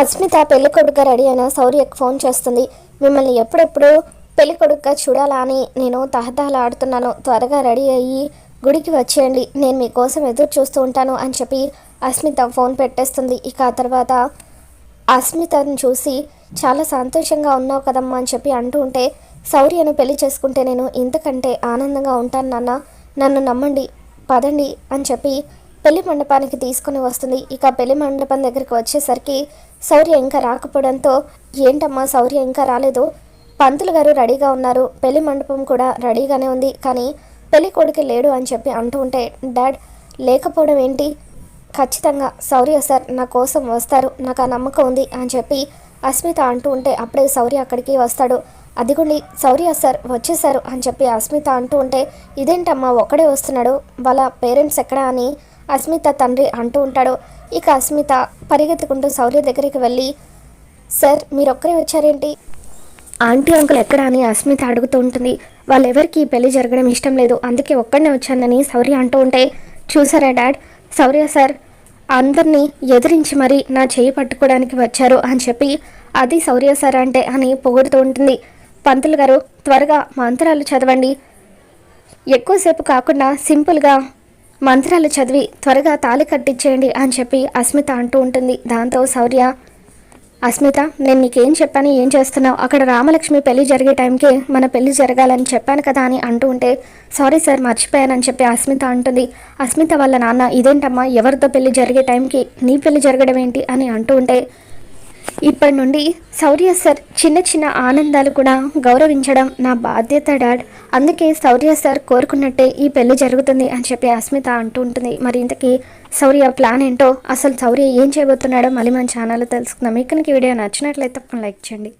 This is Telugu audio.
అస్మిత పెళ్ళి కొడుకుగా రెడీ అయిన శౌర్యకు ఫోన్ చేస్తుంది. మిమ్మల్ని ఎప్పుడెప్పుడు పెళ్ళి కొడుకుగా చూడాలా అని నేను తహతహలాడుతున్నాను. త్వరగా రెడీ అయ్యి గుడికి వచ్చేయండి. నేను మీకోసం ఎదురు చూస్తూ ఉంటాను అని చెప్పి అస్మిత ఫోన్ పెట్టేస్తుంది. ఇక ఆ తర్వాత అస్మితను చూసి చాలా సంతోషంగా ఉన్నావు కదమ్మా అని చెప్పి అంటూ ఉంటే శౌర్యను పెళ్ళి చేసుకుంటే నేను ఇంతకంటే ఆనందంగా ఉంటాను నాన్న. నన్ను నమ్మండి పదండి అని చెప్పి పెళ్ళి మండపానికి తీసుకుని వస్తుంది. ఇక పెళ్ళి మండపం దగ్గరికి వచ్చేసరికి శౌర్య ఇంకా రాకపోవడంతో ఏంటమ్మా శౌర్య ఇంకా రాలేదు? పంతులు గారు రెడీగా ఉన్నారు. పెళ్ళి మండపం కూడా రెడీగానే ఉంది. కానీ పెళ్ళి కొడుకు లేడు అని చెప్పి అంటూ ఉంటే డాడ్ లేకపోవడం ఏంటి? ఖచ్చితంగా శౌర్య సార్ నా కోసం వస్తారు. నాకు ఆ నమ్మకం ఉంది అని చెప్పి అస్మిత అంటూ ఉంటే అప్పుడే శౌర్య అక్కడికి వస్తాడు. అదిగోండి శౌర్య సార్ వచ్చేసారు అని చెప్పి అస్మిత అంటూ ఉంటే ఇదేంటమ్మా ఒక్కడే వస్తున్నాడు? వాళ్ళ పేరెంట్స్ ఎక్కడా? అని అస్మిత తండ్రి అంటూ ఉంటాడు. ఇక అస్మిత పరిగెత్తుకుంటూ శౌర్య దగ్గరికి వెళ్ళి సార్ మీరు ఒక్కరే వచ్చారేంటి? ఆంటీ అంకుల్ ఎక్కడ? అని అస్మిత అడుగుతూ ఉంటుంది. వాళ్ళెవరికి పెళ్ళి జరగడం ఇష్టం లేదు. అందుకే ఒక్కడనే వచ్చానని శౌర్య అంటూ ఉంటే చూసారా డాడ్ శౌర్య సార్ అందరినీ ఎదిరించి మరీ నా చేయి పట్టుకోవడానికి వచ్చారు అని చెప్పి అది శౌర్య సార్ అంటే అని పొగుడుతూ ఉంటుంది. పంతులు గారు త్వరగా మంత్రాలు చదవండి. ఎక్కువసేపు కాకుండా సింపుల్గా మంత్రాలు చదివి త్వరగా తాళి కట్టించేయండి అని చెప్పి అస్మిత అంటూ ఉంటుంది. దాంతో శౌర్య అస్మిత నేను నీకేం చెప్పాను ఏం చేస్తున్నావు? అక్కడ రామలక్ష్మి పెళ్ళి జరిగే టైంకి మన పెళ్ళి జరగాలని చెప్పాను కదా అని అంటూ ఉంటే సారీ సార్ మర్చిపోయానని చెప్పి అస్మిత అంటుంది. అస్మిత వాళ్ళ నాన్న ఇదేంటమ్మా ఎవరితో పెళ్ళి జరిగే టైంకి నీ పెళ్ళి జరగడం ఏంటి? అని అంటూ ఉంటే ఇప్పటి నుండి శౌర్య సార్ చిన్న చిన్న ఆనందాలు కూడా గౌరవించడం నా బాధ్యత డాడ్. అందుకే శౌర్య సార్ కోరుకున్నట్టే ఈ పెళ్ళి జరుగుతుంది అని చెప్పి అస్మిత అంటూ ఉంటుంది. మరి ఇంతకీ శౌర్య ప్లాన్ ఏంటో? అసలు శౌర్య ఏం చేయబోతున్నాడో మళ్ళీ మన ఛానల్లో తెలుసుకుందాం. ఇక్కడికి వీడియో నచ్చినట్లయితే లైక్ చేయండి.